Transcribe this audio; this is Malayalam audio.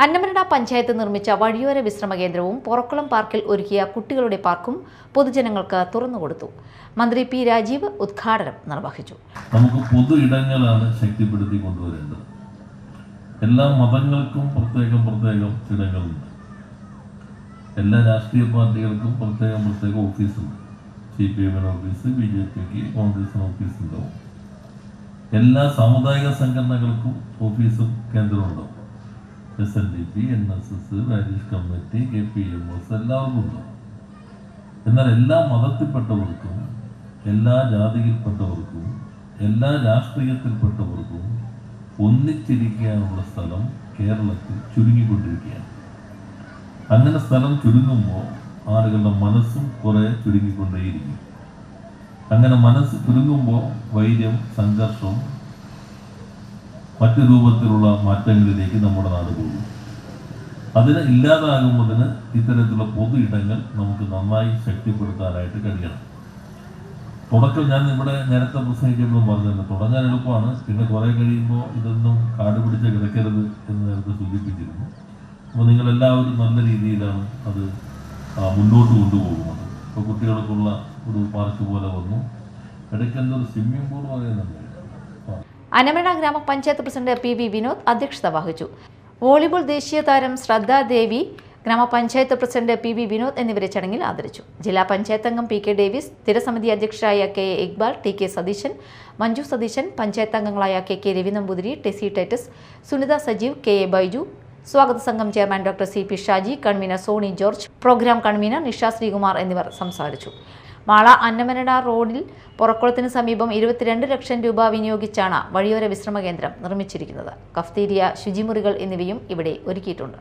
അന്നമനട പഞ്ചായത്ത് നിർമ്മിച്ച വഴിയോര വിശ്രമ കേന്ദ്രവും പൊറക്കുളം പാർക്കിൽ ഒരുക്കിയ കുട്ടികളുടെ പാർക്കും പൊതുജനങ്ങൾക്ക് തുറന്നുകൊടുത്തു മന്ത്രി പി രാജീവ് ഉദ്ഘാടനം നിർവഹിച്ചു. നമുക്ക് പൊതു ഇടങ്ങളാണ് ശക്തിപ്പെടുത്തി കൊണ്ടുവരേണ്ടത്. എല്ലാ മതങ്ങൾക്കും പ്രത്യേകം പ്രത്യേകം ഇടങ്ങളുണ്ട്. എല്ലാ രാഷ്ട്രീയ പാർട്ടികൾക്കും പ്രത്യേകം പ്രത്യേക ഓഫീസുണ്ട്. സി പി എമ്മിന് ഓഫീസ് ബി ജെ പിക്ക് കോൺഗ്രസിന് ഓഫീസ് ഉണ്ടാവും എല്ലാ സാമുദായിക സംഘടനകൾക്കും ഓഫീസും കേന്ദ്രവും ഉണ്ടാവും S N D P N S S parish committee K P M S എല്ലാവർക്കും എന്നാൽ എല്ലാ മതത്തിൽപ്പെട്ടവർക്കും എല്ലാ ജാതിയിൽപ്പെട്ടവർക്കും എല്ലാ രാഷ്ട്രീയത്തിൽപ്പെട്ടവർക്കും ഒന്നിച്ചിരിക്കാനുള്ള സ്ഥലം കേരളത്തിൽ ചുരുങ്ങിക്കൊണ്ടിരിക്കുകയാണ്. അങ്ങനെ സ്ഥലം ചുരുങ്ങുമ്പോൾ ആളുകളുടെ മനസ്സും കുറെ ചുരുങ്ങിക്കൊണ്ടേയിരിക്കും. അങ്ങനെ മനസ്സ് ചുരുങ്ങുമ്പോൾ വൈര്യം സംഘർഷം മറ്റു രൂപത്തിലുള്ള മാറ്റങ്ങളിലേക്ക് നമ്മുടെ നാട് പോകും അതിന് ഇല്ലാതാകുന്നതിന് ഇത്തരത്തിലുള്ള പൊതു ഇടങ്ങൾ നമുക്ക് നന്നായി ശക്തിപ്പെടുത്താനായിട്ട് കഴിയണം. തുടക്കം ഞാൻ ഇവിടെ നേരത്തെ പ്രസംഗിക്കുമ്പോൾ പറഞ്ഞിരുന്നു. തുടങ്ങാൻ എളുപ്പമാണ്. പിന്നെ കുറെ കഴിയുമ്പോൾ ഇതൊന്നും കാട് പിടിച്ച് കിടക്കരുത് എന്ന് നേരത്തെ സൂചിപ്പിച്ചിരുന്നു. അപ്പോൾ നിങ്ങളെല്ലാവരും നല്ല രീതിയിലാണ് അത് മുന്നോട്ട് കൊണ്ടുപോകുന്നത്. ഇപ്പോൾ കുട്ടികൾക്കുള്ള ഒരു പാർക്ക് പോലെ വന്നു. ഇടയ്ക്ക് എന്തൊരു സ്വിമ്മിംഗ് പൂൾ പറയുന്നുണ്ട് ആ. ഗ്രാമപഞ്ചായത്ത് പ്രസിഡന്റ് പി വി വിനോദ് അധ്യക്ഷത വഹിച്ചു വോളിബോൾ ദേശീയ താരം ശ്രദ്ധാ ദേവി ഗ്രാമപഞ്ചായത്ത് പ്രസിഡന്റ് പി വി വിനോദ് എന്നിവരെ ചടങ്ങിൽ ആദരിച്ചു ജില്ലാ പഞ്ചായത്ത് അംഗം പി കെ ഡേവിസ് സ്ഥിരസമിതി അധ്യക്ഷരായ K A Iqbal T K Satheesan Manju Satheesan panchayat അംഗങ്ങളായ K K Ravi Namboothiri Tessy Titus Sunitha Sajeev K A Baiju സ്വാഗത സംഘം chairman doctor C P Shaji convener Soni George program convener Nisha Sreekumar എന്നിവർ സംസാരിച്ചു മാള അന്നമനട റോഡിൽ പുറക്കുളത്തിന് സമീപം ഇരുപത്തിരണ്ട് ലക്ഷം രൂപ വിനിയോഗിച്ചാണ് വഴിയോര വിശ്രമ കേന്ദ്രം നിർമ്മിച്ചിരിക്കുന്നത്. കഫ്തീരിയ ശുചിമുറികൾ എന്നിവയും ഇവിടെ ഒരുക്കിയിട്ടുണ്ട്.